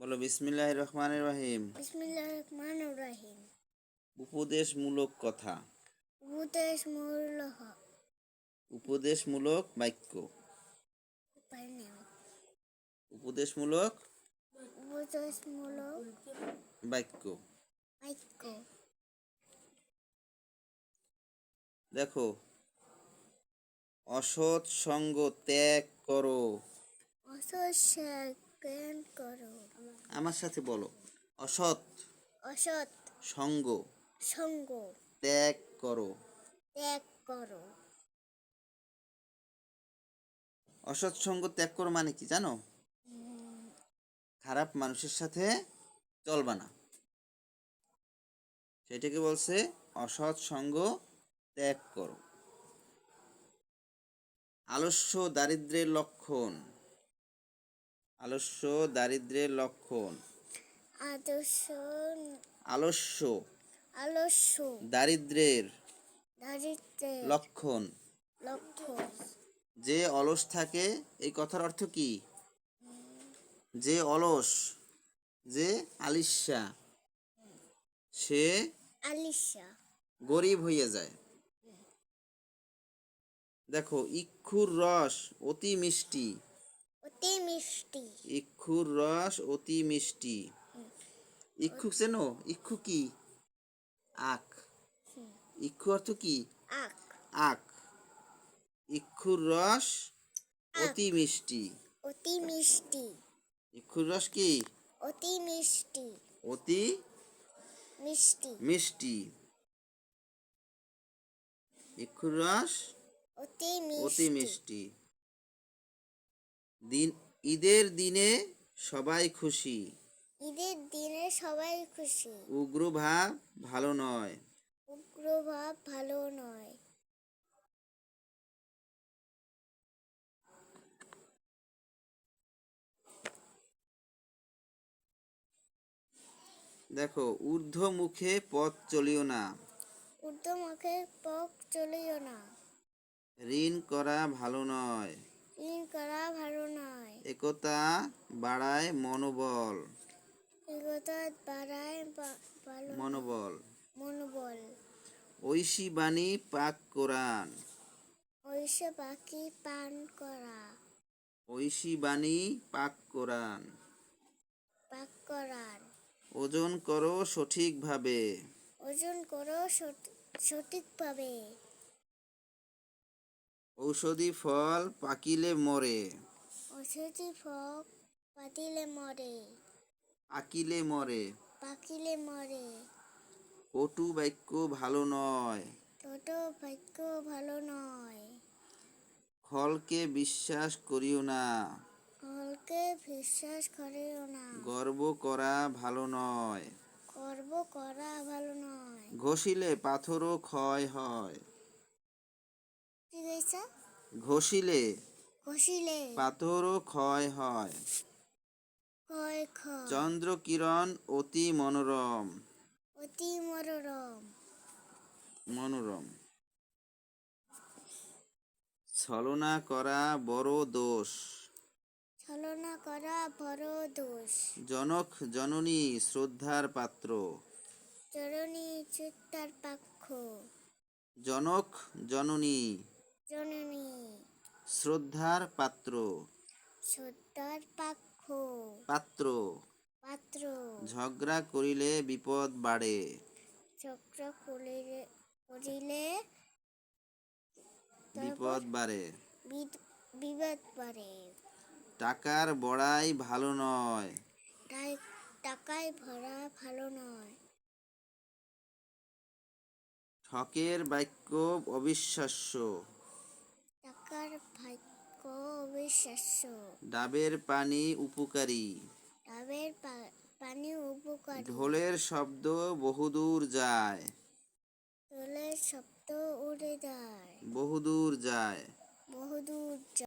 বলো বিসমিল্লাহ রহমান রহিম। বিসমিল্লাহ রহমান রহিম। উপদেশমূলক কথা। উপদেশ মূল উপদেশমূলক বাক্য। উপদেশমূলক উপদেশমূলক বাক্য। বাক্য। দেখো অসৎ সঙ্গ ত্যাগ করো। অসৎ করো। আমার সাথে বলো। অসৎ। অসৎ। সঙ্গ। সঙ্গ। ত্যাগ করো। ত্যাগ করো। অসৎ সঙ্গ ত্যাগ করো মানে কি জানো? খারাপ মানুষের সাথে চলবা না। সেটাকে বলছে অসৎ সঙ্গ ত্যাগ করো। আলস্য দারিদ্রের লক্ষণ। আলস্য দারিদ্রের লক্ষণ? আদর্শ আলস্য আলস্য দারিদ্রের দারিদ্রের লক্ষণ। লক্ষ্য যে অলস থাকে এই কথার অর্থ কি? যে অলস যে আলিস্যা সে আলিশা গরিব হয়ে যায়। দেখো ইক্ষুর রস অতি মিষ্টি। মিষ্টি। ইক্ষুর রস অতি মিষ্টি। ইক্ষু চেনো ইক্ষু কি? আখ ইক্ষু অর্থ কি? আখ আখ ইক্ষুর রস অতি মিষ্টি। অতি মিষ্টি। ইক্ষুর রস কি? অতি মিষ্টি। অতি মিষ্টি। মিষ্টি। ইক্ষুর রস অতি মিষ্টি। দিন ঈদের দিনে সবাই খুশি। ঈদের দিনে সবাই খুশি। উগ্র ভাব ভালো নয়। উগ্র ভাব ভালো নয়। দেখো ঊর্ধ্ব মুখে পথ চলিও না। ঊর্ধ্বমুখে পথ চলিও না। ঋণ করা ভালো নয়। করা ভালো নয়। একতা বাড়ায় মনোবল। এগোতা বাড়ায় মনোবল। মনোবল। ঐশী বাণী পাক কোরআন। ঐশে পাখি পান করা। ঐশী বাণী পাক কোরআন। পাক করার ওজন করো সঠিকভাবে। ওজন করো সঠ- সঠিকভাবে। ঔষধি ফল পাকিলে মরে। ঔষধি ফল পাতিলে মরে। আকিলে মরে। পাকিলে মরে। কটু বাক্য ভালো নয়। ছোট বাক্য ভালো নয়। ফলকে বিশ্বাস করিও না। ফলকে বিশ্বাস করিও না। গর্ব করা ভালো নয়। গর্ব করা ভালো নয়। ঘষিলে পাথরও ক্ষয় হয়। ঘষিলে। ঘষিলে। পাথরও ক্ষয় হয়। চন্দ্রকিরণ অতি মনোরম। অতি মনোরম। মনোরম। ছলনা করা বড় দোষ। ছলনা করা বড় দোষ। জনক জননী শ্রদ্ধার পাত্র। চরণী চিত্তার পাক্ষ। জনক জননী। জননী। শ্রদ্ধার পাত্র। সত্তার পাক্ষ। পাত্র। পাত্র। ঝগড়া করিলে বিপদ বাড়ে। চক্র করিলে করিলে বিপদ বাড়ে। বিবাদ বাড়ে। টাকার বড়াই ভালো নয়। তাই টাকায় ভরা ভালো নয়। ঠকের বাক্য অবিশ্বাস্য। ভাগ্য অবিশ্বাস্য ডাবের পানি উপকারী। ডাবের পানি উপকারী। ঢোলের শব্দ বহুদূর যায়। ঢোলের শব্দ উড়ে যায়। বহুদূর যায়। বহুদূর যায়।